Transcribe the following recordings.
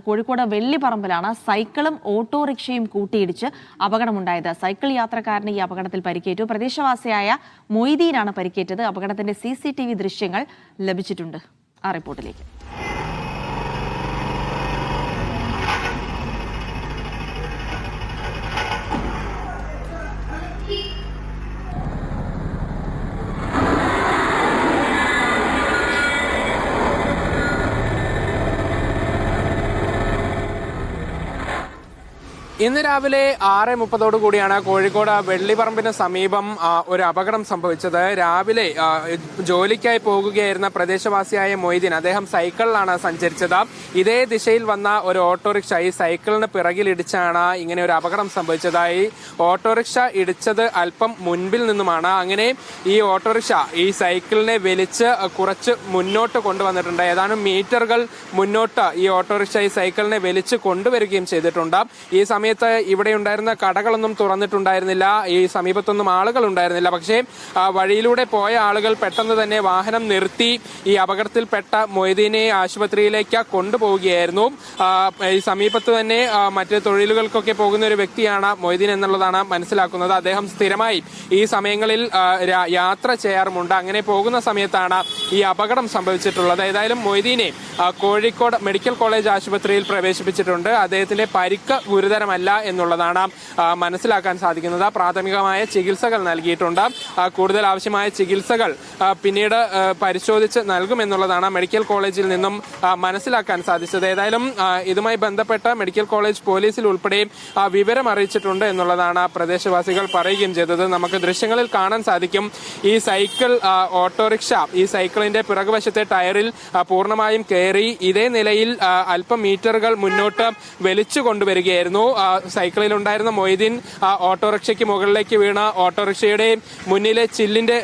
കോഴിക്കോട് വെള്ളിപ്പറമ്പിലാണ് സൈക്കിളും ഓട്ടോറിക്ഷയും കൂട്ടിയിടിച്ച് അപകടമുണ്ടായത്. സൈക്കിൾ യാത്രക്കാരന് ഈ അപകടത്തിൽ പരിക്കേറ്റു. പ്രദേശവാസിയായ മൊയ്തീനാണ് പരിക്കേറ്റത്. അപകടത്തിന്റെ സി ദൃശ്യങ്ങൾ ലഭിച്ചിട്ടുണ്ട്. ആ റിപ്പോർട്ടിലേക്ക്. ഇന്ന് രാവിലെ ആറ് മുപ്പതോടു കൂടിയാണ് കോഴിക്കോട് വെള്ളിപറമ്പിന് സമീപം ഒരു അപകടം സംഭവിച്ചത്. രാവിലെ ജോലിക്കായി പോകുകയായിരുന്ന പ്രദേശവാസിയായ മൊയ്തീൻ അദ്ദേഹം സൈക്കിളിലാണ് സഞ്ചരിച്ചത്. ഇതേ ദിശയിൽ വന്ന ഒരു ഓട്ടോറിക്ഷ ഈ സൈക്കിളിന് പിറകിലിടിച്ചാണ് ഇങ്ങനെ ഒരു അപകടം സംഭവിച്ചതായി. ഓട്ടോറിക്ഷ ഇടിച്ചത് അല്പം മുൻപിൽ നിന്നുമാണ്. അങ്ങനെ ഈ ഓട്ടോറിക്ഷ ഈ സൈക്കിളിനെ വലിച്ച് കുറച്ച് മുന്നോട്ട് കൊണ്ടുവന്നിട്ടുണ്ട്. ഏതാനും മീറ്ററുകൾ മുന്നോട്ട് ഈ ഓട്ടോറിക്ഷ ഈ സൈക്കിളിനെ വലിച്ച് കൊണ്ടുവരികയും ചെയ്തിട്ടുണ്ട്. ഈ സമയത്ത് ഇവിടെ ഉണ്ടായിരുന്ന കടകളൊന്നും തുറന്നിട്ടുണ്ടായിരുന്നില്ല. ഈ സമീപത്തൊന്നും ആളുകൾ ഉണ്ടായിരുന്നില്ല. പക്ഷേ വഴിയിലൂടെ പോയ ആളുകൾ പെട്ടെന്ന് തന്നെ വാഹനം നിർത്തി ഈ അപകടത്തിൽപ്പെട്ട മൊയ്തീനെ ആശുപത്രിയിലേക്ക് കൊണ്ടുപോവുകയായിരുന്നു. ഈ സമീപത്ത് തന്നെ മറ്റ് തൊഴിലുകൾക്കൊക്കെ പോകുന്ന ഒരു വ്യക്തിയാണ് മൊയ്തീൻ എന്നുള്ളതാണ് മനസ്സിലാക്കുന്നത്. അദ്ദേഹം സ്ഥിരമായി ഈ സമയങ്ങളിൽ യാത്ര ചെയ്യാറുമുണ്ട്. അങ്ങനെ പോകുന്ന സമയത്താണ് ഈ അപകടം സംഭവിച്ചിട്ടുള്ളത്. ഏതായാലും മൊയ്തീനെ കോഴിക്കോട് മെഡിക്കൽ കോളേജ് ആശുപത്രിയിൽ പ്രവേശിപ്പിച്ചിട്ടുണ്ട്. അദ്ദേഹത്തിന്റെ പരിക്ക് ഗുരുതരമല്ല. എന്നുള്ളതാണ് മനസ്സിലാക്കാൻ സാധിക്കുന്നത്. പ്രാഥമികമായ ചികിത്സകൾ നൽകിയിട്ടുണ്ട്. കൂടുതൽ ആവശ്യമായ ചികിത്സകൾ പിന്നീട് പരിശോധിച്ച് നൽകുമെന്നുള്ളതാണ് മെഡിക്കൽ കോളേജിൽ നിന്നും മനസ്സിലാക്കാൻ സാധിച്ചത്. ഏതായാലും ഇതുമായി ബന്ധപ്പെട്ട മെഡിക്കൽ കോളേജ് പോലീസിൽ ഉൾപ്പെടെ വിവരം അറിയിച്ചിട്ടുണ്ട് എന്നുള്ളതാണ് പ്രദേശവാസികൾ പറയുകയും ചെയ്തത്. നമുക്ക് ദൃശ്യങ്ങളിൽ കാണാൻ സാധിക്കും. ഈ സൈക്കിൾ ഓട്ടോറിക്ഷ ഈ സൈക്കിളിന്റെ പിറകുവശത്തെ ടയറിൽ പൂർണമായും കയറി ഇതേ നിലയിൽ അല്പം മീറ്ററുകൾ മുന്നോട്ട് വലിച്ചു കൊണ്ടുവരികയായിരുന്നു സൈക്കിളിൽ ഉണ്ടായിരുന്ന മൊയ്തീൻ ആ, ഓട്ടോറിക്ഷയ്ക്ക് മുകളിലേക്ക് വീണ ഓട്ടോറിക്ഷയുടെ മുന്നിലെ ചില്ലിന്റെ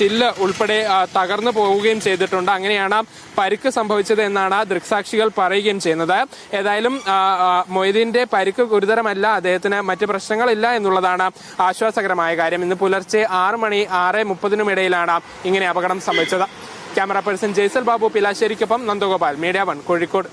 ചില്ല് ഉൾപ്പെടെ തകർന്നു പോവുകയും ചെയ്തിട്ടുണ്ട്. അങ്ങനെയാണ് പരിക്ക് സംഭവിച്ചത് എന്നാണ് ദൃക്സാക്ഷികൾ പറയുകയും ചെയ്യുന്നത്. ഏതായാലും മൊയ്തീന്റെ പരിക്ക് ഗുരുതരമല്ല അദ്ദേഹത്തിന് മറ്റ് പ്രശ്നങ്ങളില്ല എന്നുള്ളതാണ് ആശ്വാസകരമായ കാര്യം. ഇന്ന് പുലർച്ചെ ആറ് മണി ആറ് മുപ്പതിനും ഇടയിലാണ് ഇങ്ങനെ അപകടം സംഭവിച്ചത്. ക്യാമറ പേഴ്സൺ ജയ്സൽ ബാബു പിലാശ്ശേരിക്കൊപ്പം നന്ദഗോപാൽ മീഡിയ വൺ കോഴിക്കോട്.